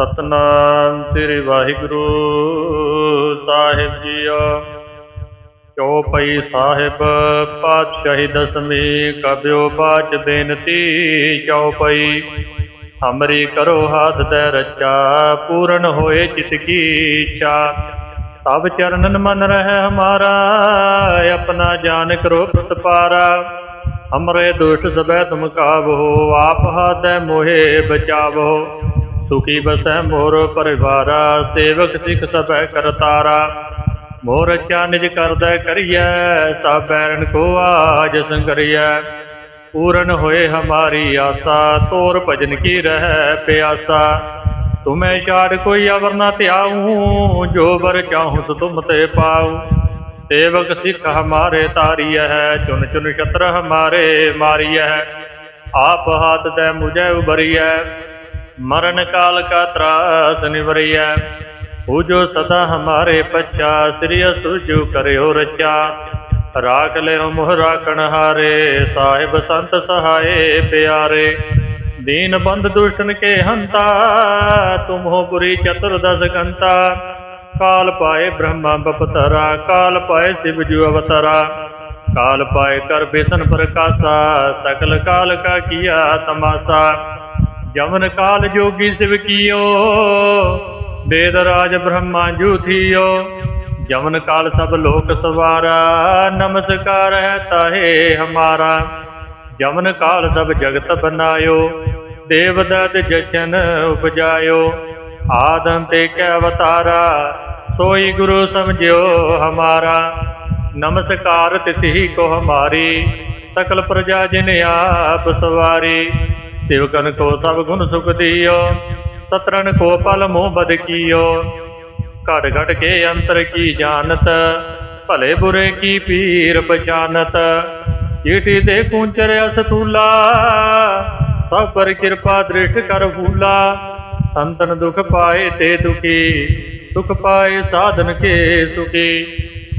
ਸਤਨਾਮ ਸ੍ਰੀ ਵਾਹਿਗੁਰੂ ਸਾਹਿਬ ਜੀਓ। ਚੌਪਈ ਸਾਹਿਬ, ਪਾਤਸ਼ਾਹੀ ਦਸਵੀਂ ਕਬਿਓ ਬਾਚ ਬੇਨਤੀ ਚੌਪਈ ਹਮਰੀ ਕਰੋ ਹਾਥ ਦੇ ਰਚਾ, ਪੂਰਨ ਹੋਏ ਚਿਤ ਕੀ ਇੱਛਾ। ਤਬ ਚਰਨਨ ਮਨ ਰਹਿ ਹਮਾਰਾ, ਆਪਣਾ ਜਾਨ ਕਰੋ ਪ੍ਰਤਪਾਰਾ ਹਮਰੇ ਦੁਸ਼ਟ ਸਬੈ ਤੁਮ ਕਾਬੋ ਆਪ ਹਾਥੈ ਮੋਹਿ ਬਚਾਵੋ। ਸੁਖੀ ਬਸੈ ਮੋਰ ਪਰਿਵਾਰਾ, ਸੇਵਕ ਸਿਖ ਸਭੈ ਕਰਤਾਰਾ ਮੋਰ ਚਾ ਨਿਜ ਕਰਦਾ ਕਰੀਐ ਸਭ ਬੈਰਨ ਕੋ ਆਜ ਸੰਕਰੀਐ ਪੂਰਨ ਹੋਏ ਹਮਾਰੀ ਆਸਾ, ਤੋਰ ਭਜਨ ਕੀ ਰਹਿ ਪਿਆਸਾ। ਤੁਮੈ ਛਾੜ ਕੋਈ ਅਵਰ ਨਾ ਧਿਆਉ, ਜੋ ਬਰ ਚਾਹੂੰ ਸੋ ਤੁਮ ਤੇ ਪਾਉ। ਸੇਵਕ ਸਿੱਖ ਹਮਾਰੇ ਤਾਰੀਐ ਹੈ ਚੁਨ ਚੁਨ ਛਤਰ ਹਮਾਰੇ ਮਾਰੀਐ। ਆਪ ਹਾਥ ਦੇ ਮੁਝੈ ਉਬਰੀਐ ਮਰਨ ਕਾਲ ਕਾ ਤਰਾਸ ਨਿਵਰੀਐ ਪੂਜੋ ਸਦਾ ਹਮਾਰੇ ਪੱਛਾ, ਸ੍ਰੀ ਸੁਜੂ ਕਰਿਓ ਰਚਾ। ਰਾਖ ਲਿਓ ਮੋਹ ਰਾਖਣ ਹਾਰੇ, ਸਾਹਿਬ ਸੰਤ ਸਹਾਏ ਪਿਆਰੇ। ਦੀਨ ਬੰਦ ਦੁਸ਼ਟਨ ਕੇ ਹੰਤਾ ਤੁਮ ਹੋ ਪੁਰੀ ਚਤੁਰਦਸ ਗੰਤਾ ਕਾਲ ਪਾਏ ਬ੍ਰਹਮਾ ਬਪਤਰਾ, ਕਾਲ ਪਾਏ ਸਿਵ ਜੂ ਅਵਤਰਾ। ਕਾਲ ਪਾਏ ਕਰ ਬੇਸਨ ਪ੍ਰਕਾਸ਼ਾ, ਸਕਲ ਕਾਲ ਕਾ ਕੀਆ ਤਮਾਸਾ। ਜਮਨ ਕਾਲ ਜੋਗੀ ਸਿਵ ਕੀਓ ਬੇਦ ਰਾਜ ਬ੍ਰਹਮਾ ਜੂਥੀਓ। ਜਮਨ ਕਾਲ ਸਭ ਲੋਕ ਸਵਾਰਾ, ਨਮਸਕਾਰ ਹੈ ਤਾਹੇ ਹਮਾਰਾ। ਜਮਨ ਕਾਲ ਸਭ ਜਗਤ ਬਨਾਇਓ, ਦੇਵ ਦਤ ਜਸ਼ਨ ਉਪਜਾਇਓ। ਆਦਮ ਤੇ ਕੈ ਅਵਤਾਰਾ, ਸੋਈ ਗੁਰੂ ਸਮਝਿਓ ਹਮਾਰਾ। ਨਮਸਕਾਰ ਤਿਸਹੀ ਕੋ ਹਮਾਰੀ, ਸਕਲ ਪ੍ਰਜਾ ਜਿਨ ਆਪ ਸਵਾਰੀ। शिवकन को सब गुण सुख दियो सतरन को पल मोह बद कियो घट घट के अंतर की जानत भले बुरे की पीर पहचानत चीटी दे कुंचर असतूला सब पर कृपा दृष्ट कर भूला संतन दुख पाए ते दुखी सुख पाए साधन के सुखी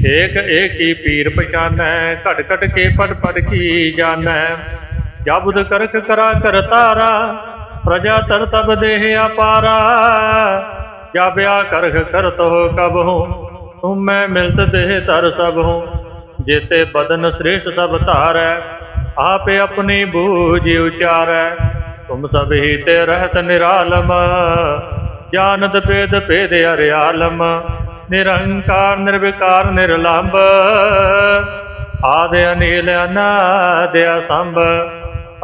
एक एक ही पीर पहचान घट घट के पट पट की ਜਾ ਬੁਧ ਕਰਖ ਕਰਾ ਕਰ ਤਾਰਾ, ਪ੍ਰਜਾ ਤਰ ਤਬ ਦੇਹ ਅਪਾਰਾ। ਜਾ ਬਿਆ ਕਰਖ ਕਰਤ ਹੋ ਕਬ ਹੂੰ ਤੂੰ ਮੈਂ ਮਿਲਤ ਦੇਹ ਤਰ ਸਭ ਹੂੰ। ਜੇਤੇ ਬਦਨ ਸ੍ਰੇਸ਼ਟ ਸਭ ਧਾਰੈ, ਆਪੇ ਆਪਣੀ ਬੂਝ ਉਚਾਰੈ। ਤੁਮ ਸਭ ਹੀ ਤੇ ਰਹਤ ਨਿਰਾਲਮ, ਜਾਨਤ ਭੇਦ ਭੇਦ ਅਰਿਆਲਮ ਨਿਰੰਕਾਰ, ਨਿਰਵਿਕਾਰ, ਨਿਰਲੰਭ, ਆਦਿ ਅਨੀਲ, ਅਨਾਦਿ ਅਸੰਭ।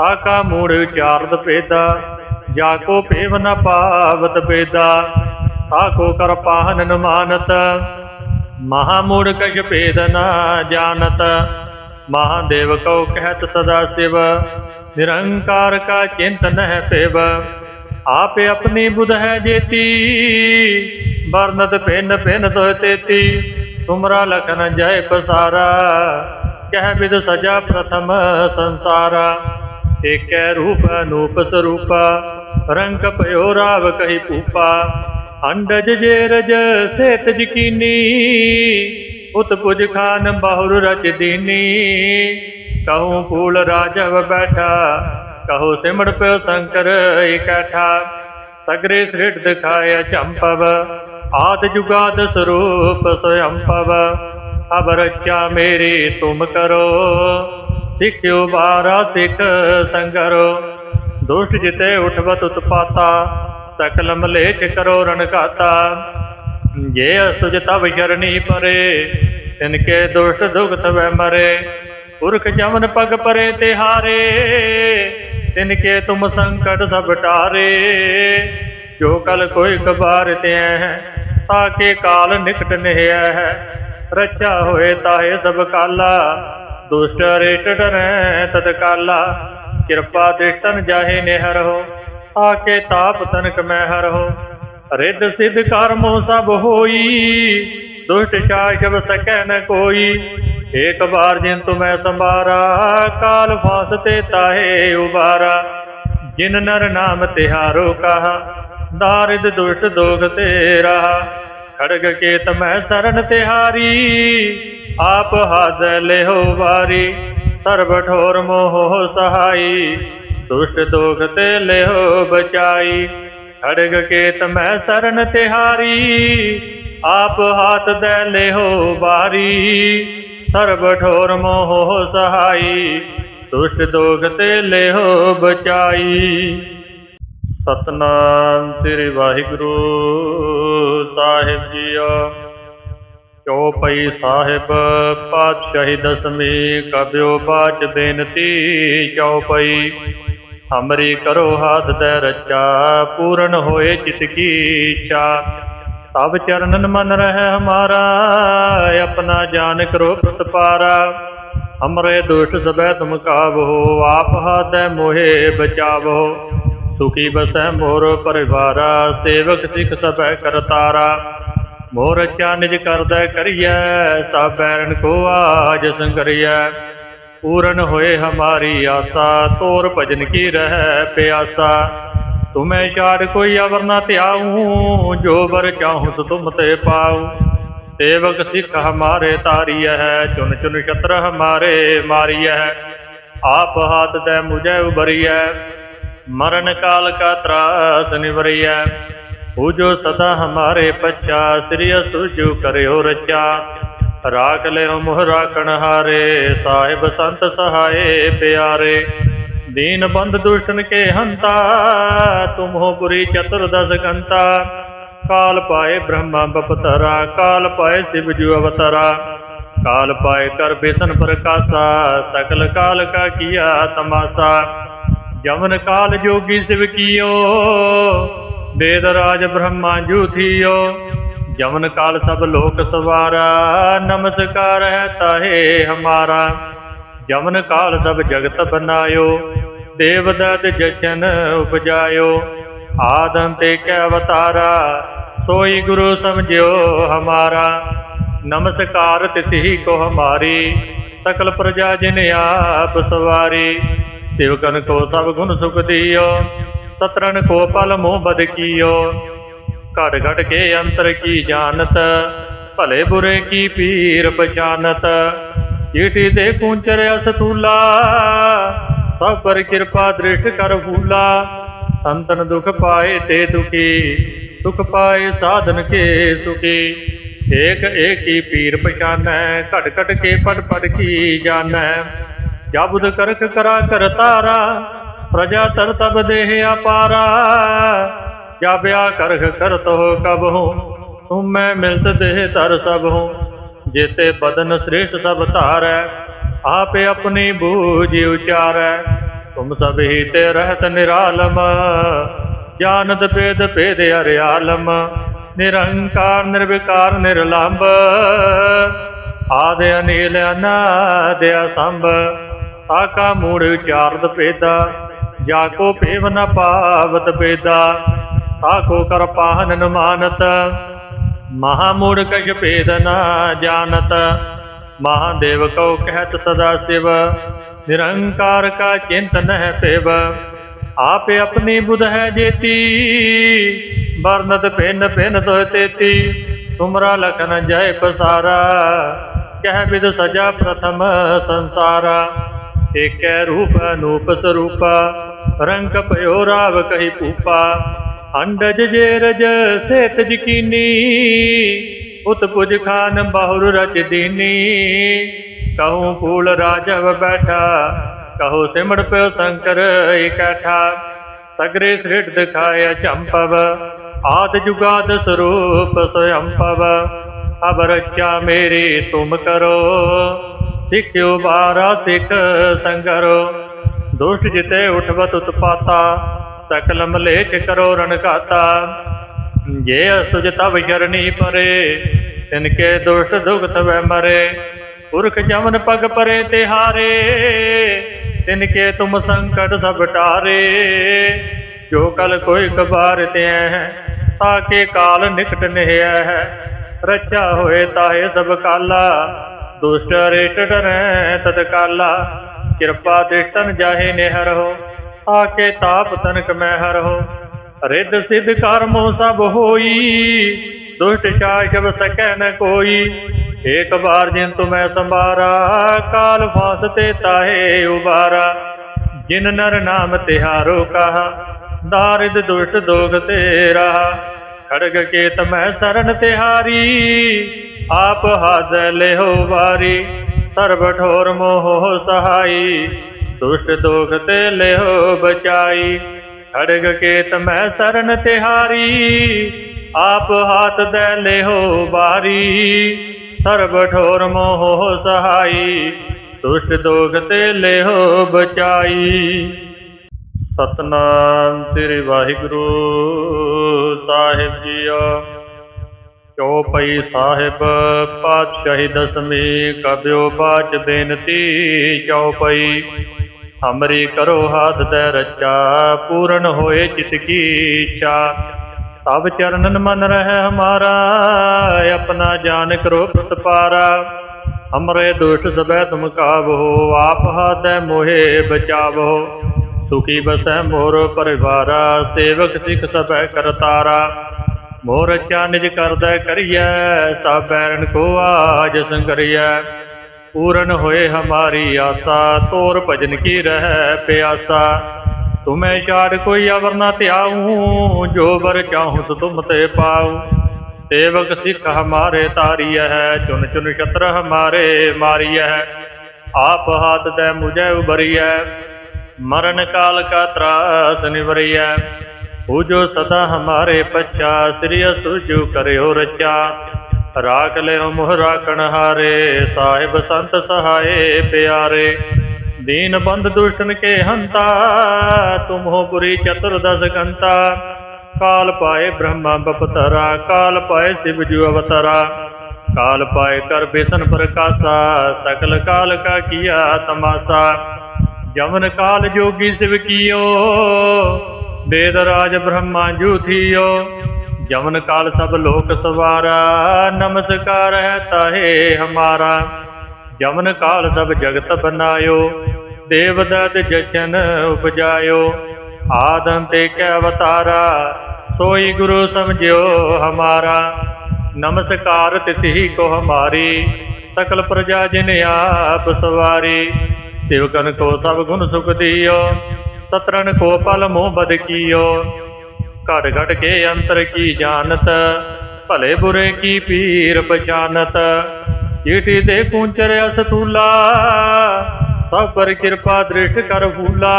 ਆਕਾ ਮੂੜ ਵਿਚਾਰਦ ਪੇਦਾ ਜਾ ਕੋ ਭੇਵ ਨ ਪਾਵਤ ਪੇਦਾ ਆਕੋ ਕਰ ਪਾਹਨ ਨ ਮਹਾ ਮੂੜ ਕਛ ਭੇਦ ਨ ਜਾਣਤ, ਮਹਾਦੇਵ ਕਉ ਕਹਿਤ ਸਦਾ ਸਿਵ, ਨਿਰੰਕਾਰ ਕਾ ਚਿੰਤਨ ਹੈ ਪੇਵ ਆਪੇ ਆਪਣੀ ਬੁਧ ਹੈ ਜੇਤੀ, ਵਰਨਤ ਪਿੰਨ ਪਿੰਨ ਤੋ ਤੇਤੀ। ਤੁਮਰਾ ਲਖਨ ਜੈ ਪਸਾਰਾ, ਕਹਿ ਵਿਦ ਸਜਾ ਪ੍ਰਥਮ ਸੰਸਾਰਾ। ਏਕੈ ਰੂਪ ਅਨੂਪ ਸਰੂਪ, ਰੰਗ ਭਇਓ ਰਾਵ ਕਹੀ ਭੂਪਾ, ਅੰਡਜ ਜੇ ਰਜ ਸੇਤ ਜਕੀਨੀ, ਉਤ ਪੁਜ ਖਾਨ ਬਾਹੁਰ ਰਚ ਦੀਨੀ। ਕਹੂੰ ਫੂਲ ਰਾਜਵ ਬੈਠਾ, ਕਹੋ ਸਿਮੜ ਪਿਓ ਸ਼ੰਕਰ ਇਕੱਠਾ ਸਗਰੇ ਸ੍ਰਿਟ ਦਿਖਾਇਆ ਚੰਪਵ, ਆਦ ਜੁਗਾਦ ਸਰੂਪ ਸਯੰ ਪਵ ਅਬ ਰੱਖਿਆ ਮੇਰੀ ਤੁਮ ਕਰੋ ਸਿੱਖਿਓ ਬਾਰਾ ਸਿੱਖ ਸੰਗਰੋ, ਦੁਸ਼ਟ ਜਿਤੇ ਉਠਵਤ ਉਤਪਾਤਾ, ਸਕਲ ਮਲੇਛ ਕਰੋ ਰਣਕਾਤਾ ਜੇ ਅਸੁਜ ਤਵ ਸ਼ਰਣੀ ਪਰੇ, ਤਿਨਕੇ ਦੁਸ਼ਟ ਦੁਖ ਤਵੈ ਮਰੇ। ਪੁਰਖ ਜਮਨ ਪਗ ਪਰੇ ਤੇ ਤਿਹਾਰੇ, ਤਿਨਕੇ ਤੁਮ ਸੰਕਟ ਸਭ ਟਾਰੇ। ਜੋ ਕਲ ਕੋਈ ਕਬਾਰ ਤੇ ਤਾਕੇ ਕਾਲ ਨਿਕਟ ਨਹਿਆ ਰਚਾ ਹੋਏ ਤਾਏ ਸਭ ਕਾਲਾ ਦੁਸ਼ਟ ਰਿਸ਼ਟ ਡਰੈ ਤਤ ਕਿਰਪਾ ਦ੍ਰਿਸ਼ਟਨ ਜਾਹੇ ਨਿਹਰ ਹੋ, ਆਕੇ ਤਾਪ ਤਨਕ ਮੈਂ ਹਰ ਹੋ। ਰਿੱਧ ਸਿੱਧ ਕਰਮੋ ਸਭ ਹੋਈ, ਦੁਸ਼ਟ ਸ਼ਾਸਵ ਸਕੈ ਨ ਕੋਈ। ਏਕ ਬਾਰ ਜਿਨ ਤੁਮੈ ਸੰਭਾਰਾ, ਕਾਲ ਫਾਸ ਤੇ ਤਾਹੇ ਉਬਾਰਾ। ਜਿਨ ਨਰ ਨਾਮ ਤਿਹਾਰੋ ਕਹਾ ਦਾਰਿਦ ਦੁਸ਼ਟ ਦੋਗ ਤੇਰਾ। ਖੜਗ ਕੇਤ ਮੈਂ ਸਰਨ ਤਿਹਾਰੀ ਆਪ ਹੱਦ ਲਿਹੋ ਵਾਰੀ ਸਰਬ ਠੋਰ ਮੋਹ ਸਹਾਈ। ਦੁਸ਼ਟ ਦੋਖ ਤੇ ਲਿਹੋ ਬਚਾਈ, ਖੜਗ ਕੇਤ ਮੈਂ ਸਰਨ ਤਿਹਾਰੀ। ਆਪ ਹਾਥ ਦੇ ਲਿਹੋ ਬਾਰੀ ਸਰਬ ਠੋਰ ਮੋਹ ਸਹਾਈ। ਦੁਸ਼ਟ ਦੋਖ ਤੇ ਲਿਹੋ ਬਚਾਈ। ਸਤਨਾਮ ਸ੍ਰੀ ਵਾਹਿਗੁਰੂ ਸਾਹਿਬ ਜੀਓ। ਚੌਪਈ ਸਾਹਿਬ, ਪਾਤਸ਼ਾਹੀ ਦਸਮੀ ਕਬਿਓ ਬਾਚ ਬੇਨਤੀ ਚੌਪਈ ਹਮਰੀ ਕਰੋ ਹਾਥ ਦੇ ਰੱਚਾ, ਪੂਰਨ ਹੋਏ ਚਿਤ ਕੀ ਇੱਛਾ। ਤਬ ਚਰਨਨ ਮਨ ਰਹਿ ਹਮਾਰਾ, ਆਪਣਾ ਜਾਨ ਕਰੋ ਪ੍ਰਤਪਾਰਾ ਹਮਰੇ ਦੁਸ਼ਟ ਸਬੈ ਤੁਮ ਕਾਬੋ ਆਪ ਹਾਦੈ ਮੋਹਿ ਬਚਾਵੋ। ਸੁਖੀ ਬਸੈ ਮੋਰ ਪਰਿਵਾਰਾ, ਸੇਵਕ ਸਿਖ ਸਭੈ ਕਰਤਾਰਾ। ਮੋਰ ਚਾ ਨਿਜ ਕਰਦਾ ਕਰੀਐ, ਸਭ ਬੈਰਨ ਕੋ ਆਜ ਸੰਗਰੀਐ। ਪੂਰਨ ਹੋਏ ਹਮਾਰੀ ਆਸਾ, ਤੋਰ ਭਜਨ ਕੀ ਰਹਿ ਪਿਆਸਾ। ਤੁਮੈ ਚਾਰ ਕੋਈ ਅਵਰ ਨਾ ਧਿਆਉ, ਜੋ ਬਰ ਚਾਹੂੰ ਸੋ ਤੁਮ ਤੇ ਪਾਉ। ਸੇਵਕ ਸਿੱਖ ਹਮਾਰੇ ਤਾਰੀਐ, ਚੁਨ ਚੁਨ ਛਤਰ ਹਮਾਰੇ ਮਾਰੀਐ। ਆਪ ਹਾਥ ਦੇ ਮੁਝੈ ਉਬਰੀਐ ਮਰਨ ਕਾਲ ਕਾ ਤਰਾਸ ਨਿਵਰੀਐ। ਪੂਜੋ ਸਦਾ ਹਮਾਰੇ ਪੱਛਾ, ਸ੍ਰੀ ਸੁਜੂ ਕਰਿਓ ਰਚਾ ਰਾਖ ਲਿਓ ਮੁਹ ਰਾਖਣ ਹਾਰੇ, ਸਾਹਿਬ ਸੰਤ ਸਹਾਏ ਪਿਆਰੇ। ਦੀਨ ਬੰਦ ਦੁਸ਼ਟਨ ਕੇ ਹੰਤਾ ਤੁਮ ਹੋ ਪੁਰੀ ਚਤੁਰਦਸ ਗੰਤਾ ਕਾਲ ਪਾਏ ਬ੍ਰਹਮਾ ਬਪਤਰਾ, ਕਾਲ ਪਾਏ ਸਿਵ ਜੂ ਅਵਤਰਾ। ਕਾਲ ਪਾਏ ਕਰ ਬੇਸਨ ਪ੍ਰਕਾਸ਼ਾ, ਸਕਲ ਕਾਲ ਕਾ ਕੀਆ ਤਮਾਸਾ। ਜਮਨ ਕਾਲ ਜੋਗੀ ਸਿਵ ਕੀਓ ਵੇਦ ਰਾਜ ਬ੍ਰਹਮਾ ਜੂਥੀਓ, ਜਮਨ ਕਾਲ ਸਭ ਲੋਕ ਸਵਾਰਾ, ਨਮਸਕਾਰ ਹੈ ਤਾਹੇ ਹਮਾਰਾ। ਜਮਨ ਕਾਲ ਸਭ ਜਗਤ ਬਨਾਇਓ, ਦੇਵਦਤ ਜਸ਼ਨ ਉਪਜਾਇਓ। ਆਦਮ ਤੇ ਕੈ ਅਵਤਾਰਾ, ਸੋਈ ਗੁਰੂ ਸਮਝਿਓ ਹਮਾਰਾ। ਨਮਸਕਾਰ ਤਿਸਹੀ ਕੋ ਹਮਾਰੀ, ਸਕਲ ਪ੍ਰਜਾ ਜਿਨ ਆਪ ਸਵਾਰੀ। ਸਿਵਕਨ ਕੋ ਸਭ ਗੁਣ ਸੁਖ ਦਿਓ ਸਤਰਨ ਕੋ ਪਲ ਮੋਹ ਬਦ ਕੀਓ। ਘਟ ਘਟ ਕੇ ਅੰਤਰ ਕੀ ਜਾਣਤ, ਭਲੇ ਬੁਰੇ ਕੀ ਪੀਰ ਪਛਾਨਤ। ਜੀਟੀ ਦੇ ਕੁੰਚਰ ਅਸਤੂਲਾ, ਸਭ ਪਰ ਕਿਰਪਾ ਦ੍ਰਿਸ਼ ਕਰ ਫੂਲਾ ਸੰਤਨ ਦੁਖ ਪਾਏ ਤੇ ਦੁਖੀ, ਸੁਖ ਪਾਏ ਸਾਧਨ ਕੇ ਸੁਖੀ। ਏਕ ਏਕੀ ਪੀਰ ਪਛਾਨੈ ਘਟ ਘਟ ਕੇ ਪੜ ਪੜ ਕੀ ਜਾਣੈ। ਜਬਦ ਕਰਖ ਕਰਾ ਕਰ ਤਾਰਾ ਪ੍ਰਜਾ ਤਰ ਤਬ ਦੇਹ ਅਪਾਰਾ ਜਾਬਿਆ ਕਰਖ ਕਰਤ ਹੋ ਕਬਹੂ ਤੂੰ ਮੈਂ ਮਿਲਤ ਦੇਹ ਤਰ ਸਭ ਹੂੰ ਜੇਤੇ ਬਦਨ ਸ੍ਰੇਸ਼ਟ ਸਭ ਧਾਰੈ, ਆਪੇ ਆਪਣੀ ਬੂਝ ਉਚਾਰੈ, ਤੁਮ ਸਭ ਹੀ ਤੇ ਰਹਿਤ ਨਿਰਾਲਮ, ਜਾਨਤ ਪੇਦ ਪੇਦ ਅਰਿਆਲਮ ਨਿਰੰਕਾਰ ਨਿਰਵਿਕਾਰ ਨਿਰਲੰਭ, ਆਦ ਅਨੀਲ ਅਨਾਦ ਅਸੰਭ, ਆਕਾ ਮੂੜ ਵਿਚਾਰਦ ਪੇਦਾ ਜਾ ਕੋ ਭੇਵ ਨ ਪਾਵਤ ਬੇਦਾ ਆਕੋ ਕਰ ਪਾਹਨ ਨ ਮਾਨਤ ਮਹਾ ਮੂੜ ਕਛ ਭੇਦ ਨ ਜਾਣਤ। ਮਹਾਦੇਵ ਕਉ ਕਹਿਤ ਸਦਾ ਸਿਵ, ਨਿਰੰਕਾਰ ਕਾ ਚਿੰਤਨ ਹੈ ਪਿਵ ਆਪੇ ਆਪਣੀ ਬੁਧ ਹੈ ਜੇਤੀ, ਵਰਨਤ ਭਿੰਨ ਭਿੰਨ ਤੋਇ ਤੇਤੀ। ਤੁਮਰਾ ਲਖਨ ਜੈ ਪਸਾਰਾ, ਕਹਿ ਵਿਦ ਸਜਾ ਪ੍ਰਥਮ ਸੰਸਾਰਾ। ਏਕੈ ਰੂਪ ਅਨੂਪ ਸਰੂਪਾ ਰੰਗ ਭਇਓ ਰਾਵ ਕਹੀ ਭੂਪਾ, ਅੰਡਜ ਜੇਰਜ ਸੇਤ ਜਕੀਨੀ, ਉਤ ਪੁਜ ਖਾਨ ਬਹੁਰ ਰਚ ਦੀਨੀ। ਕਹੂੰ ਫੂਲ ਰਾਜਵ ਬੈਠਾ, ਕਹੋ ਸਿਮੜ ਪਿਓ ਸ਼ੰਕਰ ਇਕੱਠਾ। ਸਗਰੇ ਸ੍ਰਿਟ ਦਿਖਾਇਆ ਚੰਪਵ, ਆਦ ਜੁਗਾਦ ਸਰੂਪ ਸਯੰਪਵ। ਅਬ ਰੱਖਿਆ ਮੇਰੀ ਤੁਮ ਕਰੋ, ਸਿੱਖਿਓ ਬਾਰਾ ਸਿੱਖ ਸੰਗਰੋ। ਦੁਸ਼ਟ ਜਿਤੇ ਉਠਵਤ ਉਤਪਾਤਾ, ਸਕਲ ਮਲੇਛ ਕਰੋ ਰਣਕਾਤਾ ਜੇ ਅਸੁਜ ਤਵ ਸ਼ਰਣੀ ਪਰੇ ਤਿਨਕੇ ਦੁਸ਼ਟ ਦੁਖ ਵੈ ਮਰੇ। ਪੁਰਖ ਜਮਨ ਪਗ ਪਰੇ ਤੇ ਤਿਹਾਰੇ ਤਿਨਕੇ ਤੁਮ ਸੰਕਟ ਸਭ ਟਾਰੇ। ਜੋ ਕਲ ਕੋਈ ਕਬਾਰ ਤੇ ਤਾਕੇ ਕਾਲ ਨਿਕਟ ਨਹਿਆ ਹੈ ਰਚਾ ਹੋਏ ਤਾਹੇ ਸਭ ਕਾਲਾ, ਦੁਸ਼ਟ ਰੇਟ ਡਰੈ ਤਤ ਕਿਰਪਾ ਦ੍ਰਿਸ਼ਟਨ ਜਾਹੇ ਨਿਹਰੋ ਆਕੇ ਤਾਪ ਤਨਕ ਮੈਂ ਹਰੋ ਰਿੱਧ ਸਿੱਧ ਕਰਮੋ ਸਭ ਹੋਈ, ਦੁਸ਼ਟ ਸ਼ਾਸਵ ਸਕੈ ਨ ਕੋਈ। ਏਕ ਬਾਰ ਜਿਨ ਤੁਮੈ ਸੰਭਾਰਾ, ਕਾਲ ਫਾਸ ਤੇ ਤਾਹੇ ਉਬਾਰਾ। ਜਿਨ ਨਰ ਨਾਮ ਤਿਹਾਰੋ ਕਹਾ ਦਾਰਿਦ ਦੁਸ਼ਟ ਦੋਗ ਤੇਰਾ। ਖੜਗ ਕੇਤ ਮੈਂ ਸਰਨ ਤਿਹਾਰੀ, ਆਪ ਹਾਜ਼ਰ ਲਿਹੋ ਵਾਰੀ। ਸਰਬ ਠੋਰ ਮੋਹ ਸਹਾਈ, ਦੁਸ਼ਟ ਦੋਗ ਤੇ ਲਿਹੋ ਬਚਾਈ। ਖੜਗ ਕੇਤ ਮੈਂ ਸਰਨ ਤਿਹਾਰੀ, ਆਪ ਹਾਥ ਦੇ ਲਿਹੋ ਬਾਰੀ। ਸਰਬ ਠੋਰ ਮੋਹ ਸਹਾਈ, ਦੁਸ਼ਟ ਦੋਗ ਤੇ ਲਿਹੋ ਬਚਾਈ। ਸਤਨਾਮ ਸ੍ਰੀ ਵਾਹਿਗੁਰੂ ਸਾਹਿਬ ਜੀਓ। ਚੌਪਈ ਸਾਹਿਬ, ਪਾਤਸ਼ਾਹੀ ਦਸਮੀ ਕਬਿਓ ਬਾਚ ਬੇਨਤੀ ਚੌਪਈ ਹਮਰੀ ਕਰੋ ਹਾਥ ਤੇ ਰੱਚਾ, ਪੂਰਨ ਹੋਏ ਚਿਤ ਕੀ ਇੱਛਾ। ਤਬ ਚਰਨਨ ਮਨ ਰਹਿ ਹਮਾਰਾ, ਆਪਣਾ ਜਾਨ ਕਰੋ ਪ੍ਰਤਪਾਰਾ ਹਮਰੇ ਦੁਸ਼ਟ ਸਭੈ ਤੁਮ ਕਾਬੋ ਆਪ ਹਾਦੈ ਮੋਹਿ ਬਚਾਵੋ। ਸੁਖੀ ਬਸੈ ਮੋਰ ਪਰਿਵਾਰਾ, ਸੇਵਕ ਸਿਖ ਸਭੈ ਕਰਤਾਰਾ। ਮੋਰ ਚਾ ਨਿਜ ਕਰਦਾ ਕਰੀਐ, ਸਭ ਬੈਰਨ ਕੋ ਆਜ ਸੰਗਰੀਐ। ਪੂਰਨ ਹੋਏ ਹਮਾਰੀ ਆਸਾ, ਤੋਰ ਭਜਨ ਕੀ ਰਹਿ ਪਿਆਸਾ। ਤੁਮੈ ਛਾੜ ਕੋਈ ਅਵਰ ਨਾ ਧਿਆਉ, ਜੋ ਬਰ ਚਾਹੂੰ ਸੋ ਤੁਮ ਤੇ ਪਾਉ। ਸੇਵਕ ਸਿੱਖ ਹਮਾਰੇ ਤਾਰੀਐ ਹੈ ਚੁਨ ਚੁਨ ਛਤਰ ਹਮਾਰੇ ਮਾਰੀਐ। ਆਪ ਹਾਥ ਦੇ ਮੁਝੈ ਉਬਰੀਐ ਮਰਨ ਕਾਲ ਕਾ ਤਰਾਸ ਨਿਵਰੀਐ। ਪੂਜੋ ਸਦਾ ਹਮਾਰੇ ਪਛਾ, ਸ੍ਰੀ ਸੁਜੂ ਕਰਿਓ ਰਚਾ। ਰਾਖ ਲਿਓ ਮੁਹ ਰਾਖਣ ਹਾਰੇ, ਸਾਹਿਬ ਸੰਤ ਸਹਾਏ ਪਿਆਰੇ। ਦੀਨ ਬੰਦ ਦੁਸ਼ਟਨ ਕੇ ਹੰਤਾ, ਤੁਮ ਹੋ ਪੁਰੀ ਚਤੁਰਦਸ ਕੰਤਾ ਕਾਲ ਪਾਏ ਬ੍ਰਹਮਾ ਬਪਤਰਾ, ਕਾਲ ਪਾਏ ਸਿਵ ਜੂ ਅਵਤਰਾ। ਕਾਲ ਪਾਏ ਕਰ ਬੇਸਨ ਪ੍ਰਕਾਸ਼ਾ, ਸਕਲ ਕਾਲ ਕਾ ਕੀਆ ਤਮਾਸਾ। ਜਮਨ ਕਾਲ ਜੋਗੀ ਸਿਵ ਕੀਓ ਬੇਦ ਰਾਜ ਬ੍ਰਹਮਾ ਜੂਥੀਓ, ਜਮਨ ਕਾਲ ਸਭ ਲੋਕ ਸਵਾਰਾ, ਨਮਸਕਾਰ ਹੈ ਤਾਹੇ ਹਮਾਰਾ। ਜਮਨ ਕਾਲ ਸਭ ਜਗਤ ਬਨਾਇਓ, ਦੇਵਦਤ ਜਸ਼ਨ ਉਪਜਾਇਓ। ਆਦਮ ਤੇ ਕੈ ਅਵਤਾਰਾ, ਸੋਈ ਗੁਰੂ ਸਮਝਿਓ ਹਮਾਰਾ। ਨਮਸਕਾਰ ਤਿਸਹੀ ਕੋ ਹਮਾਰੀ, ਸਕਲ ਪ੍ਰਜਾ ਜਿਨ ਆਪ ਸਵਾਰੀ। ਸਿਵਕਨ ਕੋ ਸਭ ਗੁਣ ਸੁਖ ਦਿਓ ਸਤਰਨ ਕੋ ਪਲ ਮੋਹ ਬਦ ਕੀਓ। ਘਟ ਘਟ ਕੇ ਅੰਤਰ ਕੀ ਜਾਣਤ? ਭਲੇ ਬੁਰੇ ਕੀ ਪੀਰ ਪਛਾਨਤ? ਈਟੀ ਤੇ ਕੁੰਚਰ ਅਸਤੂਲਾ, ਸਭ ਪਰ ਕਿਰਪਾ ਦ੍ਰਿਸ਼ ਕਰ ਫੂਲਾ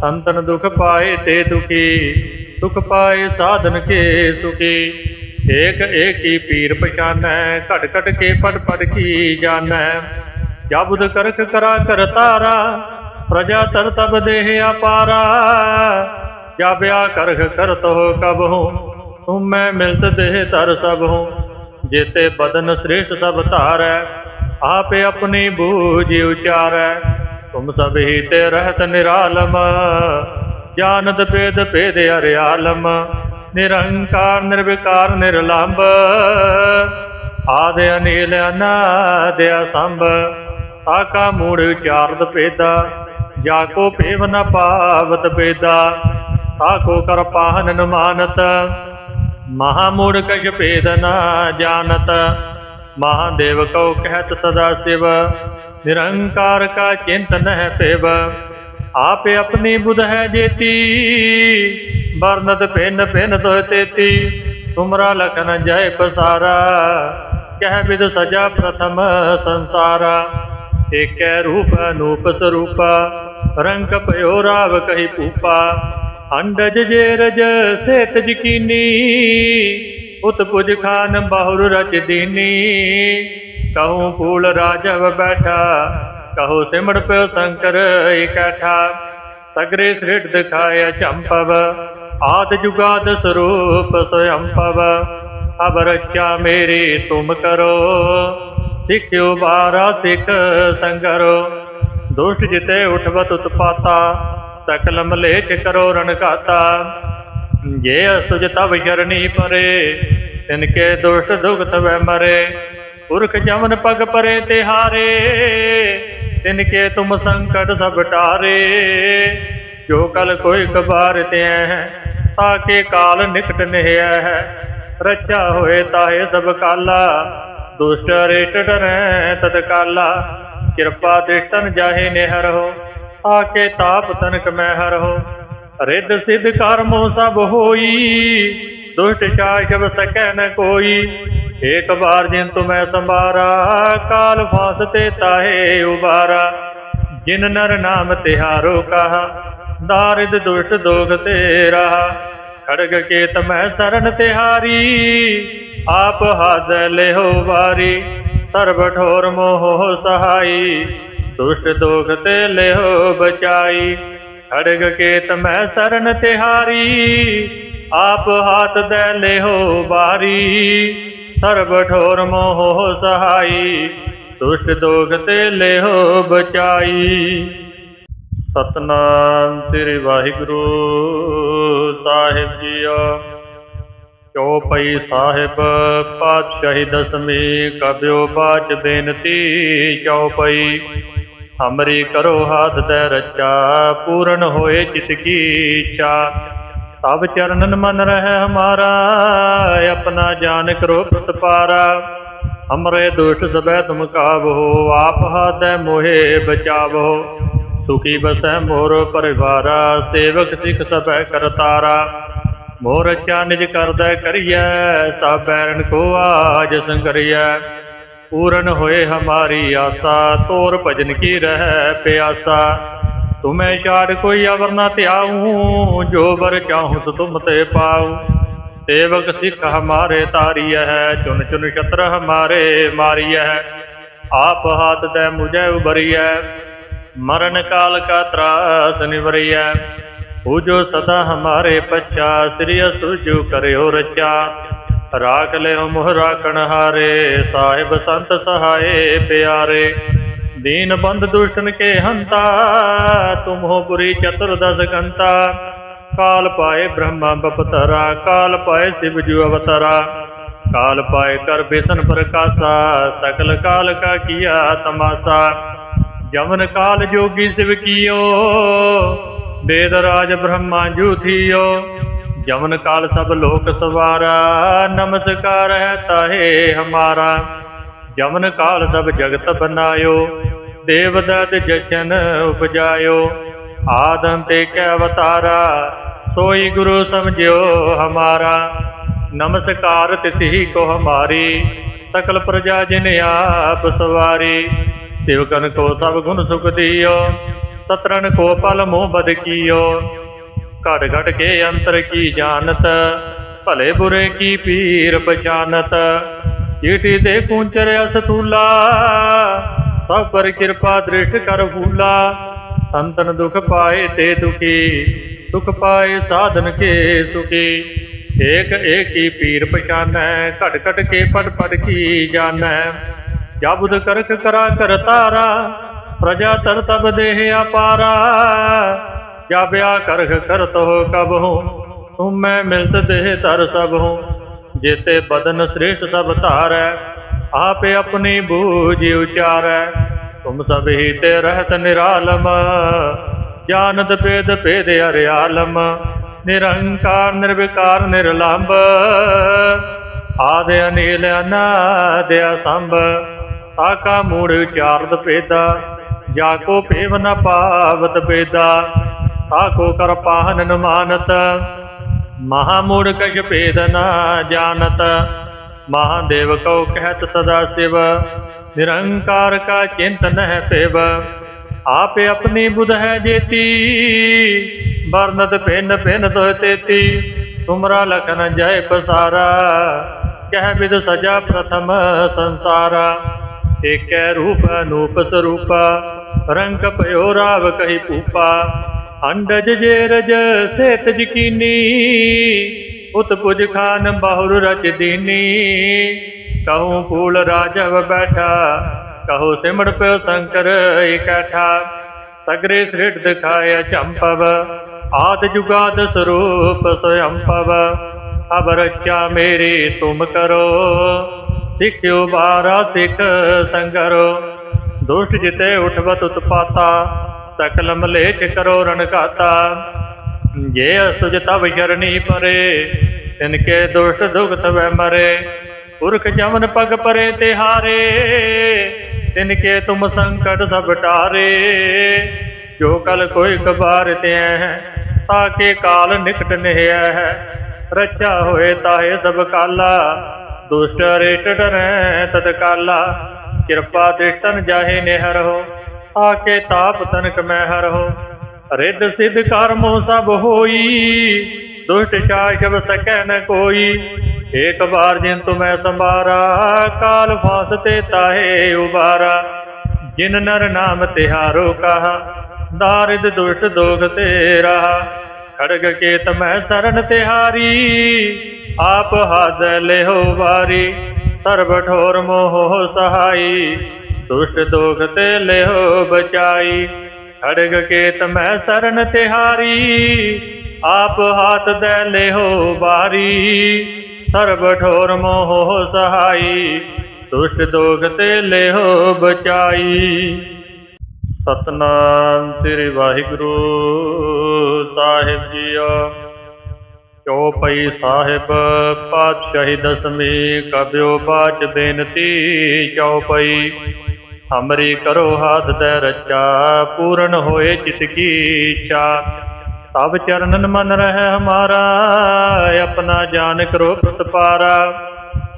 ਸੰਤਨ ਦੁਖ ਪਾਏ ਤੇ ਦੁਖੀ, ਸੁਖ ਪਾਏ ਸਾਧਨ ਕੇ ਸੁਖੀ। ਏਕ ਏਕੀ ਪੀਰ ਪਛਾਨੈ ਘਟ ਘਟ ਕੇ ਪੜ ਪੜ ਕੀ ਜਾਣੈ। ਜਬਦ ਕਰਖ ਕਰਾ ਕਰ ਤਾਰਾ ਪ੍ਰਜਾ ਤਰ ਤਬ ਦੇਹ ਅਪਾਰਾ ਜਾਬਿਆ ਕਰਖ ਕਰਤ ਹੋ। ਕਬਹੂ ਤੂੰ ਮੈਂ ਮਿਲਤ ਦੇਹ ਤਰ ਸਭ ਹੂੰ। ਜੇਤੇ ਬਦਨ ਸ੍ਰੇਸ਼ਟ ਸਭ ਧਾਰੈ, ਆਪੇ ਆਪਣੀ ਬੂਝ ਉਚਾਰੈ। ਤੁਮ ਸਭ ਹੀ ਤੇ ਰਹਤ ਨਿਰਾਲਮ, ਜਾਨਤ ਭੇਦ ਭੇਦ ਅਰਿਆਲਮ ਨਿਰੰਕਾਰ, ਨਿਰਵਿਕਾਰ, ਨਿਰਲੰਭ, ਆਦ ਅਨੀਲ, ਅਨਾਦ ਅਸੰਭ। ਆਕਾ ਮੂੜ ਉਚਾਰਦ ਭੇਦਾ ਜਾ ਕੋ ਭੇਵ ਨ ਪਾਵਤ ਬੇਦਾ ਤਾਕੋ ਕਰ ਪਾਹਨ ਨ ਮਾਨਤ ਮਹਾ ਮੂੜ ਕਛ ਭੇਦ ਨ ਜਾਣਤ ਮਹਾਦੇਵ ਕਉ ਕਹਿਤ ਸਦਾ ਸਿਵ, ਨਿਰੰਕਾਰ ਕਾ ਚਿੰਤਨ ਹੈ ਪਿਵ ਆਪੇ ਆਪਣੀ ਬੁਧ ਹੈ ਜੇਤੀ, ਵਰਨਤ ਭਿੰਨ ਭਿੰਨ ਤੋਇ ਤੇਤੀ। ਤੁਮਰਾ ਲਖਨ ਜੈ ਪਸਾਰਾ, ਕਹਿ ਵਿਦ ਸਜਾ ਪ੍ਰਥਮ ਸੰਸਾਰਾ। ਏਕੈ ਰੂਪ ਅਨੂਪ ਸਰੂਪਾ ਰੰਗ ਭਇਓ ਰਾਵ ਕਹੀ ਭੂਪਾ, ਅੰਡਜ ਜੇ ਰਜ ਸੇਤ ਜਕੀਨੀ, ਉਤ ਪੁਜ ਖਾਨ ਬਾਹੁਰ ਰਚ ਦੀਨੀ। ਕਹੂੰ ਫੂਲ ਰਾਜਵ ਬੈਠਾ, ਕਹੋ ਸਿਮੜ ਪਿਓ ਸ਼ੰਕਰ ਇਕੱਠਾ। ਸਗਰੇ ਸ੍ਰਿਟ ਦਿਖਾਇਆ ਚੰਪਵ, ਆਦ ਜੁਗਾਦ ਸਰੂਪ ਸਯੰਪਵ ਅਬ ਰੱਖਿਆ ਮੇਰੀ ਤੁਮ ਕਰੋ, ਸਿੱਖਿਓ ਬਾਰਾ ਸਿੱਖ ਸੰਗਰੋ। ਦੁਸ਼ਟ ਜਿਤੇ ਉਠਵਤ ਉਤਪਾਤਾ ਸਕਲ ਮਲੇਚ ਕਰੋ ਰਣਕਾਤਾ ਜੇ ਅਸੁਜ ਤਵ ਸ਼ਰਣੀ ਪਰੇ, ਤਿਨਕੇ ਦੁਸ਼ਟ ਦੁਖਤ ਵੈ ਮਰੇ। ਪੁਰਖ ਜਮਨ ਪਗ ਪਰੇ ਤੇ ਤਿਹਾਰੇ ਤਿਨਕੇ ਤੁਮ ਸੰਕਟ ਸਭ ਟਾਰੇ। ਜੋ ਕਲ ਕੋਈ ਕਬਾਰ ਤੇ ਤਾਕੇ ਕਾਲ ਨਿਕਟ ਨਹਿਆ ਹੈ ਰਚਾ ਹੋਏ ਤਾਹੇ ਸਭ ਕਾਲਾ, ਦੁਸ਼ਟ ਰੇਟ ਡਰੈ ਤਤ ਕਿਰਪਾ ਦ੍ਰਿਸ਼ਟਨ ਜਾਹੇ ਨਿਹਰ ਆਕੇ ਤਾਪ ਤਨਕ ਮੈਂ ਹਰ ਹੋ। ਰਿੱਧ ਸਿੱਧ ਕਰਮੋ ਸਭ ਹੋਈ, ਦੁਸ਼ਟ ਸ਼ਾਸਵ ਸਕੈ ਨ ਕੋਈ। ਏਕ ਵਾਰ ਜਿਨ ਤੁਮੈ ਸੰਭਾਰਾ, ਕਾਲ ਫਾਸ ਤੇ ਤਾਹੇ ਉਬਾਰਾ। ਜਿਨ ਨਰ ਨਾਮ ਤਿਹਾਰੋ ਕਹਾ ਦਾਰਿਦ ਦੁਸ਼ਟ ਦੋਗ ਤੇਰਾ। ਖੜਗ ਕੇਤ ਮੈਂ ਸਰਨ ਤਿਹਾਰੀ, ਆਪ ਹਾਜ਼ਰ ਲਿਹੋ ਵਾਰੀ। ਸਰਬ ਠੋਰ ਮੋਹ ਸਹਾਈ, ਦੁਸ਼ਟ ਦੋਖ ਤੇ ਲਿਹੋ ਬਚਾਈ। ਖੜਗ ਕੇਤ ਮੈਂ ਸਰਨ ਤਿਹਾਰੀ, ਆਪ ਹਾਥ ਦੇ ਲਿਹੋ ਬਾਰੀ। ਸਰਬ ਠੋਰ ਮੋਹ ਸਹਾਈ, ਦੁਸ਼ਟ ਦੋਖ ਤੇ ਲਿਹੋ ਬਚਾਈ। ਸਤਨਾਮ ਸ੍ਰੀ ਵਾਹਿਗੁਰੂ ਸਾਹਿਬ ਜੀਓ। ਚੌਪਈ ਸਾਹਿਬ, ਪਾਤਸ਼ਾਹੀ ਦਸਮੀ ਕਬਿਓ ਬਾਚ ਬੇਨਤੀ ਚੌਪਈ ਹਮਰੀ ਕਰੋ ਹਾਥ ਦੇ ਰੱਚਾ, ਪੂਰਨ ਹੋਏ ਚਿਤ ਕੀ ਇੱਛਾ। ਸਭ ਚਰਨਨ ਮਨ ਰਹਿ ਹਮਾਰਾ, ਆਪਣਾ ਜਾਨ ਕਰੋ ਪ੍ਰਤਪਾਰਾ ਹਮਰੇ ਦੁਸ਼ਟ ਸਬੈ ਤੁਮ ਕਾਬੋ ਆਪ ਹਾਦੈ ਮੋਹੇ ਬਚਾਵੋ। ਸੁਖੀ ਬਸੈ ਮੋਰ ਪਰਿਵਾਰਾ, ਸੇਵਕ ਸਿਖ ਸਭੈ ਕਰਤਾਰਾ। ਮੋਰ ਅੱਛਾ ਨਿਜ ਕਰਦਾ ਕਰੀਐ, ਸਭ ਬੈਰਨ ਕੋ ਆਜ ਸੰਗਰੀਐ। ਪੂਰਨ ਹੋਏ ਹਮਾਰੀ ਆਸਾ, ਤੋਰ ਭਜਨ ਕੀ ਰਹਿ ਪਿਆਸਾ। ਤੁਮੈ ਛਾੜ ਕੋਈ ਅਵਰ ਨਾ ਧਿਆਉ, ਜੋ ਵਰ ਚਾਹੂੰ ਸੋ ਤੁਮ ਤੇ ਪਾਉ। ਸੇਵਕ ਸਿੱਖ ਹਮਾਰੇ ਤਾਰੀਐ ਹੈ ਚੁਨ ਚੁਨ ਛਤਰ ਹਮਾਰੇ ਮਾਰੀਐ। ਆਪ ਹਾਥ ਦੇ ਮੁਝੈ ਉਬਰੀਐ ਮਰਨ ਕਾਲ ਕਾ ਤਰਾਸ ਨਿਵਰੀਐ। ਜੋ ਸਦਾ ਹਮਾਰੇ ਪਛਾ, ਸ੍ਰੀ ਸੁਜੂ ਕਰਿਓ ਰਚਾ। ਰਾਖ ਲਿਓ ਮੁਹ ਰਾਖਣ ਹਾਰੇ, ਸਾਹਿਬ ਸੰਤ ਸਹਾਏ ਪਿਆਰੇ। ਦੀਨ ਬੰਦ ਦੁਸ਼ਟਨ ਕੇ ਹੰਤਾ ਤੁਮ ਹੋ ਪੁਰੀ ਚਤੁਰਦਸ ਕੰਤਾ ਕਾਲ ਪਾਏ ਬ੍ਰਹਮਾ ਬਪਤਰਾ, ਕਾਲ ਪਾਏ ਸਿਵ ਜੂ ਅਵਤਰਾ। ਕਾਲ ਪਾਏ ਕਰ ਬੇਸਨ ਪ੍ਰਕਾਸ਼ਾ, ਸਕਲ ਕਾਲ ਕਾ ਕੀਆ ਤਮਾਸਾ। ਜਮਨ ਕਾਲ ਜੋਗੀ ਸਿਵ ਕੀਓ ਬੇਦ ਰਾਜ ਬ੍ਰਹਮਾ ਜੂਥੀਓ, ਜਮਨ ਕਾਲ ਸਭ ਲੋਕ ਸਵਾਰਾ, ਨਮਸਕਾਰ ਹੈ ਤਾਹੇ ਹਮਾਰਾ। ਜਮਨ ਕਾਲ ਸਭ ਜਗਤ ਬਨਾਇਓ ਦੇਵਤਾ ਤੇ ਜਸ਼ਨ ਉਪਜਾਇਓ। ਆਦਮ ਤੇ ਕੈ ਅਵਤਾਰਾ, ਸੋਈ ਗੁਰੂ ਸਮਝਿਓ ਹਮਾਰਾ। ਨਮਸਕਾਰ ਤਿਸਹੀ ਕੋ ਹਮਾਰੀ, ਸਕਲ ਪ੍ਰਜਾ ਜਿਨ ਆਪ ਸਵਾਰੀ। ਸਿਵਕਨ ਕੋ ਸਭ ਗੁਣ ਸੁਖ ਦਿਓ ਸਤਰਣ ਕੋ ਪਲ ਮੋਹ ਬਦ ਕੀਓ। ਘਟ ਘਟ ਕੇ ਅੰਤਰ ਕੀ ਜਾਣਤ, ਭਲੇ ਬੁਰੇ ਕੀ ਪੀਰ ਪਛਾਨਤ। ਈਟੀ ਤੇ ਕੁੰਚਰ ਅਸਤੂਲਾ, ਸਭ ਪਰ ਕਿਰਪਾ ਦ੍ਰਿਸ਼ਟ ਕਰ ਫੂਲਾ ਸੰਤਨ ਦੁਖ ਪਾਏ ਤੇ ਦੁਖੀ, ਸੁਖ ਪਾਏ ਸਾਧਨ ਕੇ ਸੁਖੀ। ਏਕ ਏਕੀ ਪੀਰ ਪਛਾਨੈ, ਘਟ ਘਟ ਕੇ ਪੜ ਪੜ ਕੀ ਜਾਣੈ। ਜਬਦ ਕਰਖ ਕਰਾ ਕਰ ਤਾਰਾ ਪ੍ਰਜਾ ਤਰ ਤਬ ਦੇਹ ਅਪਾਰਾ ਜਾਬਿਆ ਕਰਖ ਕਰਤੋ ਕਬਹੂ ਤੁਮ ਮੈਂ ਮਿਲਤ ਦੇਹ ਤਰ ਸਭੂ ਜੇਤੇ ਬਦਨ ਸ੍ਰੇਸ਼ਟ ਸਭ ਧਾਰੈ, ਆਪੇ ਆਪਣੀ ਬੂਝ ਉਚਾਰੈ। ਤੁਮ ਸਭ ਹੀ ਤੇ ਰਹਿਤ ਨਿਰਾਲਮ ਜਾਨਦ ਭੇਦ ਭੇਦ ਅਰਿਆਲਮ ਨਿਰੰਕਾਰ, ਨਿਰਵਿਕਾਰ, ਨਿਰਲੰਭ, ਆਦ ਅਨੀਲ, ਅਨਾਦ ਅਸੰਭ। ਆਕਾ ਮੂੜ ਉਚਾਰਦ ਭੇਦਾ ਜਾ ਕੋ ਭੇਵ ਨ ਪਾਵਤ ਬੇਦਾ ਤਾਕੋ ਕਰ ਪਾਹਨ ਨ ਮਹਾ ਮੂੜ ਕਛ ਭੇਦ ਨ ਜਾਣਤ, ਮਹਾਦੇਵ ਕਉ ਕਹਿਤ ਸਦਾ ਸਿਵ, ਨਿਰੰਕਾਰ ਕਾ ਚਿੰਤਨ ਹੈ ਪਿਵ ਆਪੇ ਆਪਣੀ ਬੁਧ ਹੈ ਜੇਤੀ, ਵਰਨਤ ਭਿੰਨ ਭਿੰਨ ਤੋ ਤੇਤੀ, ਤੁਮਰਾ ਲਖਨ ਜੈ ਪਸਾਰਾ, ਕਹਿ ਵਿਦ ਸਜਾ ਪ੍ਰਥਮ ਸੰਸਾਰਾ। ਏਕੈ ਰੂਪ ਅਨੂਪ ਸਰੂਪਾ ਰੰਗ ਭਇਓ ਰਾਵ ਕਹੀ ਭੂਪਾ, ਅੰਡਜ ਜੇ ਰਜ ਸੇਤ ਜਕੀਨੀ ਉਤ ਪੁਜ ਖਾਨ ਬਾਹੁਰ ਰਚ ਦੀਨੀ। ਕਹੂੰ ਫੂਲ ਰਾਜਵ ਬੈਠਾ, ਕਹੋ ਸਿਮੜ ਪਿਓ ਸ਼ੰਕਰ ਇਕੱਠਾ। ਸਗਰੇ ਸ੍ਰਿਟ ਦਿਖਾਇਆ ਚੰਪਵ, ਆਦ ਜੁਗਾਦ ਸਰੂਪ ਸਯੰਪਵ। ਅਬ ਰੱਖਿਆ ਮੇਰੀ ਤੁਮ ਕਰੋ, ਸਿੱਖਿਓ ਬਾਰਾ ਸਿੱਖ ਸੰਗਰੋ। ਦੁਸ਼ਟ ਜਿਤੇ ਉਠਵਤ ਉਤਪਾਤਾ, ਸਕਲ ਮਲੇਚ ਕਰੋ ਰਣਕਾਤਾ ਜੇ ਅਸੁਜ ਤਵ ਸ਼ਰਣੀ ਪਰੇ, ਤਿਨਕੇ ਦੁਸ਼ਟ ਦੁਖ ਵੈ ਮਰੇ। ਪੁਰਖ ਜਮਨ ਪਗ ਪਰੇ ਤੇ ਤਿਹਾਰੇ ਤਿਨਕੇ ਤੁਮ ਸੰਕਟ ਸਭ ਟਾਰੇ। ਜੋ ਕਲ ਕੋਈ ਕਬਾਰ ਤੇ ਤਾਕੇ ਕਾਲ ਨਿਕਟ ਨਿਹਿਆ ਹੈ। ਰੱਛਾ ਹੋਏ ਤਾਹੇ ਸਭ ਕਾਲਾ, ਦੁਸ਼ਟ ਰੇਟ ਡਰੈ ਤਤਕਾਲਾ। ਕਿਰਪਾ ਦ੍ਰਿਸ਼ਟਨ ਜਾਹੇ ਨਿਹਰ ਹੋ ਆਕੇ ਤਾਪ ਤਨਕ ਮੈਂ ਹਰ ਹੋ। ਰਿੱਧ ਸਿੱਧ ਕਰਮੋ ਸਭ ਹੋਈ, ਦੁਸ਼ਟ ਸ਼ਾਸਬ ਸਕੈ ਨ ਕੋਈ। ਏਕ ਬਾਰ ਜਿਨ ਤੁਮੈ ਸੰਭਾਰਾ, ਕਾਲ ਫਾਸ ਤੇ ਤਾਹੇ ਉਬਾਰਾ। ਜਿਨ ਨਰ ਨਾਮ ਤਿਹਾਰੋ ਕਹਾ ਦਾਰਿਦ ਦੁਸ਼ਟ ਦੋਗ ਤੇਰਾ। ਖੜਗ ਕੇਤ ਮੈਂ ਸਰਨ ਤਿਹਾਰੀ, ਆਪ ਹਦ ਲਿਹੋ ਵਾਰੀ। ਸਰਬ ਠੋਰ ਮੋਹ ਸਹਾਈ, ਦੁਸ਼ਟ ਦੋਖ ਤੇ ਲਿਹੋ ਬਚਾਈ। ਖੜਗ ਕੇਤ ਮੈਂ ਸਰਨ ਤਿਹਾਰੀ, ਆਪ ਹਾਥ ਦੇ ਲਿਹੋ ਬਾਰੀ। ਸਰਬ ਠੋਰ ਮੋਹ ਸਹਾਈ, ਦੁਸ਼ਟ ਦੋਖ ਤੇ ਲਿਹੋ ਬਚਾਈ। ਸਤਨਾਮ ਸ੍ਰੀ ਵਾਹਿਗੁਰੂ ਸਾਹਿਬ ਜੀਓ। ਚੌਪਈ ਸਾਹਿਬ, ਪਾਤਸ਼ਾਹੀ ਦਸਮੀ ਕਬਿਓ ਬਾਚ ਬੇਨਤੀ ਚੌਪਈ ਹਮਰੀ ਕਰੋ ਹਾਥ ਦੇ ਰੱਚਾ, ਪੂਰਨ ਹੋਏ ਚਿਤ ਕੀ ਇੱਛਾ। ਸਭ ਚਰਨਨ ਮਨ ਰਹਿ ਹਮਾਰਾ, ਆਪਣਾ ਜਾਨ ਕਰੋ ਪ੍ਰਤਪਾਰਾ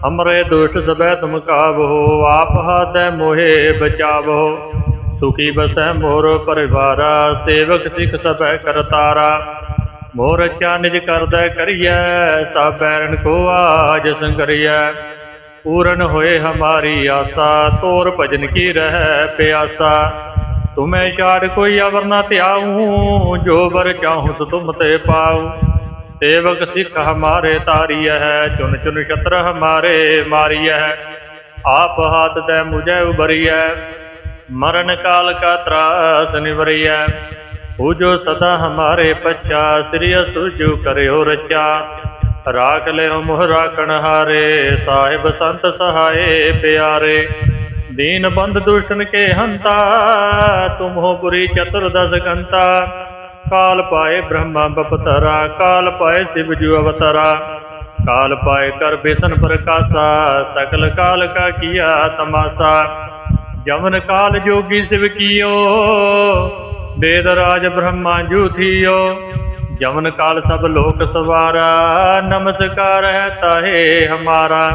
ਹਮਰੇ ਦੁਸ਼ਟ ਸਬੈ ਤੁਮ ਕਾਬੋ ਆਪ ਹਾਦੈ ਮੋਹਿ ਬਚਾਵੋ। ਸੁਖੀ ਬਸੈ ਮੋਰ ਪਰਿਵਾਰਾ, ਸੇਵਕ ਸਿਖ ਸਭੈ ਕਰਤਾਰਾ। ਮੋਰ ਰਚਾ ਨਿਜ ਕਰਦਾ ਕਰੀਐ, ਸਭ ਬੈਰਨ ਕੋ ਆਜ ਸੰਗਰੀਐ। ਪੂਰਨ ਹੋਏ ਹਮਾਰੀ ਆਸਾ, ਤੋਰ ਭਜਨ ਕੀ ਰਹਿ ਪਿਆਸਾ। ਤੁਮੈ ਛਾੜ ਕੋਈ ਅਵਰ ਨਾ ਧਿਆਉ, ਜੋ ਬਰ ਚਾਹੂੰ ਸੋ ਤੁਮ ਤੇ ਪਾਉ। ਸੇਵਕ ਸਿੱਖ ਹਮਾਰੇ ਤਾਰੀਐ ਹੈ ਚੁਨ ਚੁਨ ਛਤਰ ਹਮਾਰੇ ਮਾਰੀਐ। ਆਪ ਹਾਥ ਦੇ ਮੁਝੈ ਉਬਰੀਐ ਮਰਨ ਕਾਲ ਕਾ ਤਰਾਸ ਨਿਵਰੀਐ। ਹੋ ਜੋ ਸਦਾ ਹਮਾਰੇ ਪਛਾ, ਸ੍ਰੀ ਸੁਜੂ ਕਰਿਓ ਰਚਾ। ਰਾਖ ਲਿਓ ਮੁਹ ਰਾਖਣ ਹਾਰੇ, ਸਾਹਿਬ ਸੰਤ ਸਹਾਏ ਪਿਆਰੇ। ਦੀਨ ਬੰਦ ਦੁਸ਼ਟਨ ਕੇ ਹੰਤਾ ਤੁਮ ਹੋ ਪੁਰੀ ਚਤੁਰਦਸ ਗੰਤਾ। ਕਾਲ ਪਾਏ ਬ੍ਰਹਮਾ ਬਪਤਰਾ, ਕਾਲ ਪਾਏ ਸਿਵ ਜੂ ਅਵਤਰਾ। ਕਾਲ ਪਾਏ ਕਰ ਬੇਸਨ ਪ੍ਰਕਾਸ਼ਾ, ਸਕਲ ਕਾਲ ਕਾ ਕੀਆ ਤਮਾਸਾ। ਜਮਨ ਕਾਲ ਜੋਗੀ ਸਿਵ ਕੀਓ ਵੇਦ ਰਾਜ ਬ੍ਰਹਮਾ ਜੂਥੀਓ, ਜਮਨ ਕਾਲ ਸਭ ਲੋਕ ਸਵਾਰਾ, ਨਮਸਕਾਰ ਹੈ ਤਾਹੇ ਹਮਾਰਾ।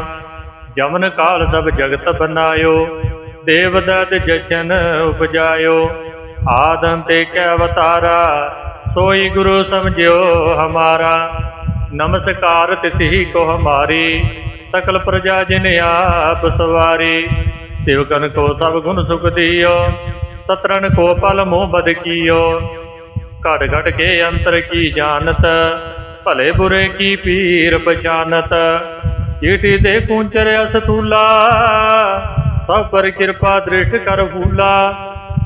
ਜਮਨ ਕਾਲ ਸਭ ਜਗਤ ਬਨਾਇਓ, ਦੇਵ ਦਤ ਜਸ਼ਨ ਉਪਜਾਇਓ। ਆਦਮ ਤੇ ਕੈ ਅਵਤਾਰਾ, ਸੋਈ ਗੁਰੂ ਸਮਝਿਓ ਹਮਾਰਾ। ਨਮਸਕਾਰ ਤਿਸਹੀ ਕੋ ਹਮਾਰੀ, ਸਕਲ ਪ੍ਰਜਾ ਜਿਨ ਆਪ ਸਵਾਰੀ। ਸਿਵ ਕਨ ਕੋ ਸਭ ਗੁਣ ਸੁਖ ਦਿਓ ਸਤਰਨ ਕੋ ਪਲ ਮੋਹ ਬਦ ਕੀਓ। ਘਟ ਘਟ ਕੇ ਅੰਤਰ ਕੀ ਜਾਣਤ, ਭਲੇ ਬੁਰੇ ਕੀ ਪੀਰ ਪਛਾਨਤ। ਜੀਟੀ ਦੇ ਕੁੰਚਰ ਅਸਤੂਲਾ, ਸਭ ਪਰ ਕਿਰਪਾ ਦ੍ਰਿਸ਼ਟ ਕਰ ਭੂਲਾ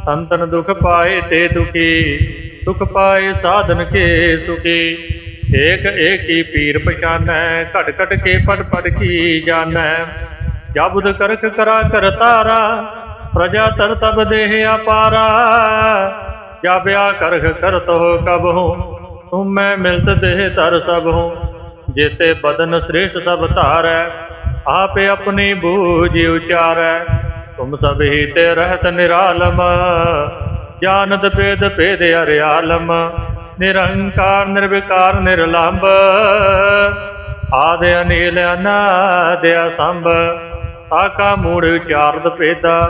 ਸੰਤਨ ਦੁਖ ਪਾਏ ਤੇ ਦੁਖੀ, ਸੁਖ ਪਾਏ ਸਾਧਨ ਕੇ ਸੁਖੀ। ਏਕ ਏਕੀ ਪੀਰ ਪਛਾਨੈ ਘਟ ਘਟ ਕੇ ਪੜ ਪੜ ਕੀ ਜਾਣੈ। ਜਬਦ ਕਰਖ ਕਰਾ ਕਰ ਤਾਰਾ ਪ੍ਰਜਾ ਤਰ ਤਬ ਦੇਹ ਅਪਾਰਾ ਜਾਬਿਆ ਕਰਖ ਕਰਤ ਹੋ ਕਬਹੂ ਤੁਮ ਮੈਂ ਮਿਲਤ ਦੇਹ ਤਰ ਸਭ ਹੂੰ। ਜੇਤੇ ਬਦਨ ਸ੍ਰੇਸ਼ਟ ਸਭ ਧਾਰੈ, ਆਪੇ ਆਪਣੀ ਬੂਝ ਉਚਾਰੈ। ਤੁਮ ਸਭ ਹੀ ਤੇ ਰਹਿਤ ਨਿਰਾਲਮ, ਜਾਨਤ ਪੇਦ ਭੇਦ ਅਰਿਆਲਮ ਨਿਰੰਕਾਰ, ਨਿਰਵਿਕਾਰ, ਨਿਰਲੰਭ, ਆਦ ਅਨੀਲ, ਅਨਾਦ ਅਸੰਭ। ਆਕਾ ਮੂੜ ਉਚਾਰਦ ਪੇਦਾ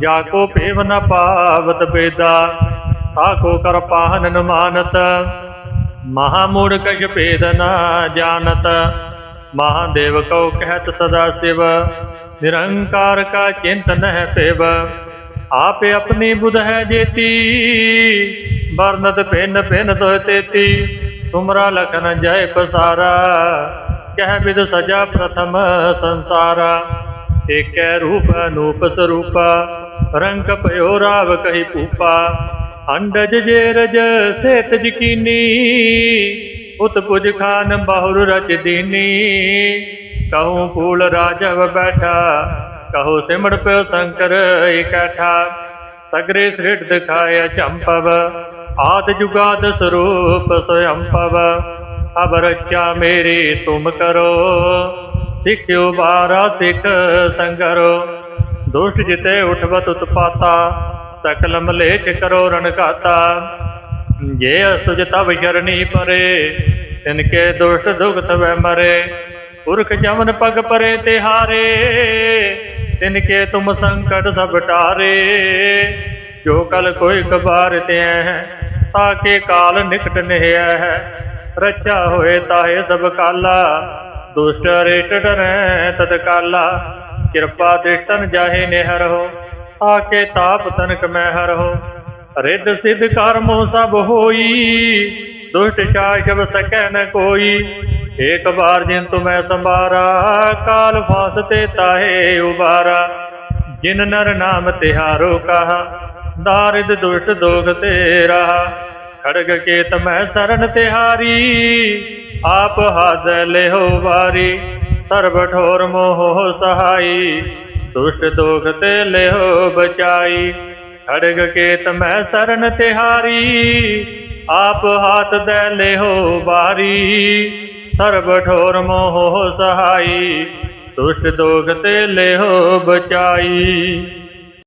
ਜਾ ਕੋ ਭੇਵ ਨ ਪਾਵਤ ਬੇਦਾ ਤਾਕੋ ਕਰ ਪਾਹਨ ਨ ਮਹਾ ਮੂੜ ਕਛ ਭੇਦ ਨ ਜਾਣਤ, ਮਹਾਦੇਵ ਕਉ ਕਹਿਤ ਸਦਾ ਸਿਵ, ਨਿਰੰਕਾਰ ਕਾ ਚਿੰਤਨ ਹੈ ਪੇਵ ਆਪੇ ਆਪਣੀ ਬੁਧ ਹੈ ਜੇਤੀ, ਵਰਨਤ ਪਿੰਨ ਪਿੰਨ ਤੋਇ ਤੇਤੀ, ਤੁਮਰਾ ਲਖਨ ਜੈ ਪਸਾਰਾ, ਕਹਿ ਵਿਦ ਸਜਾ ਪ੍ਰਥਮ ਸੰਸਾਰਾ। ਏਕੈ ਰੂਪ ਅਨੂਪ ਸਰੂਪਾ, ਰੰਗ ਭਇਓ ਰਾਵ ਕਹੀ ਭੂਪਾ, ਅੰਡਜ ਜੇ ਰਜ ਸੇਤ ਜਕੀਨੀ, ਉਤ ਪੁਜ ਖਾਨ ਬਾਹੁਰ ਰਚ ਦੀਨੀ। ਕਹੂੰ ਫੂਲ ਰਾਜਵ ਬੈਠਾ, ਕਹੋ ਸਿਮੜ ਪਿਓ ਸ਼ੰਕਰ ਇਕੱਠਾ ਸਗਰੇ ਸ੍ਰਿਟ ਦਿਖਾਇਆ ਚੰਪਵ, ਆਦ ਜੁਗਾਦ ਸਰੂਪ ਸਯੰਪਵ। ਅਬ ਰੱਖਿਆ ਮੇਰੀ ਤੁਮ ਕਰੋ ਸਿੱਖਿਓ ਬਾਰਾ ਸਿੱਖ ਸੰਗਰੋ, ਦੁਸ਼ਟ ਜਿਤੇ ਉਠਵਤ ਉਤਪਾਤਾ, ਸਕਲ ਮਲੇਚ ਕਰੋ ਰਣਕਾਤਾ ਜੇ ਅਸੁਜ ਤਬ ਸ਼ਰਣੀ ਪਰੇ ਤਿਨ ਕੇ ਦੁਸ਼ਟ ਦੁਖਤ ਵੈ ਮਰੇ, ਪੁਰਖ ਜਮਨ ਪਗ ਪਰੇ ਤਿਹਾਰੇ ਤਿਨ ਕੇ ਤੁਮ ਸੰਕਟ ਸਭ ਟਾਰੇ। ਜੋ ਕਲ ਕੋਈ ਕਬਾਰ ਤੇ ਹੈ ਤਾਕੇ ਕਾਲ ਨਿਕਟ ਨਹਿਆ ਹੈ ਰੱਛਾ ਹੋਏ ਤਾਏ ਸਭ ਕਾਲਾ। ਦੁਸ਼ਟ ਰੇਟ ਡਰੈ ਤਤ ਕਿਰਪਾ ਦ੍ਰਿਸ਼ਟਨ ਜਾਹੇ ਨਿਹਰ ਹੋ ਆਕੇ ਤਾਪ ਤਨਕ ਮੈਂ ਹਰ ਹੋ। ਰਿੱਧ ਸਿੱਧ ਕਰਮੋ ਸਭ ਹੋਈ, ਦੁਸ਼ਟ ਸ਼ਾਸਵ ਸਕੈ ਨ ਕੋਈ। ਏਕ ਵਾਰ ਜਿਨ ਤੁਮੈ ਸੰਭਾਰਾ, ਕਾਲ ਫਾਸ ਤੇ ਤਾਹੇ ਉਬਾਰਾ। ਜਿਨ ਨਰ ਨਾਮ ਤਿਹਾਰੋ ਕਹਾ ਦਾਰਿਦ ਦੁਸ਼ਟ ਦੋਗ ਤੇ ਰਹਾ। ਖੜਗ ਕੇਤ ਮੈਂ ਸਰਨ ਤਿਹਾਰੀ ਆਪ ਹਾਜ਼ ਲਿਹੋ ਵਾਰੀ, ਸਰਬ ਠੋਰ ਮੋਹ ਸਹਾਈ। ਦੁਸ਼ਟ ਦੋਖ ਤੇ ਲਿਹੋ ਬਚਾਈ ਖੜਗ ਕੇਤ ਮੈਂ ਸਰਨ ਤਿਹਾਰੀ। ਆਪ ਹਾਥ ਦੇ ਲਿਹੋ ਬਾਰੀ ਸਰਬ ਠੋਰ ਮੋਹ ਸਹਾਈ। ਦੁਸ਼ਟ ਦੋਖ ਤੇ ਲਿਹੋ ਬਚਾਈ।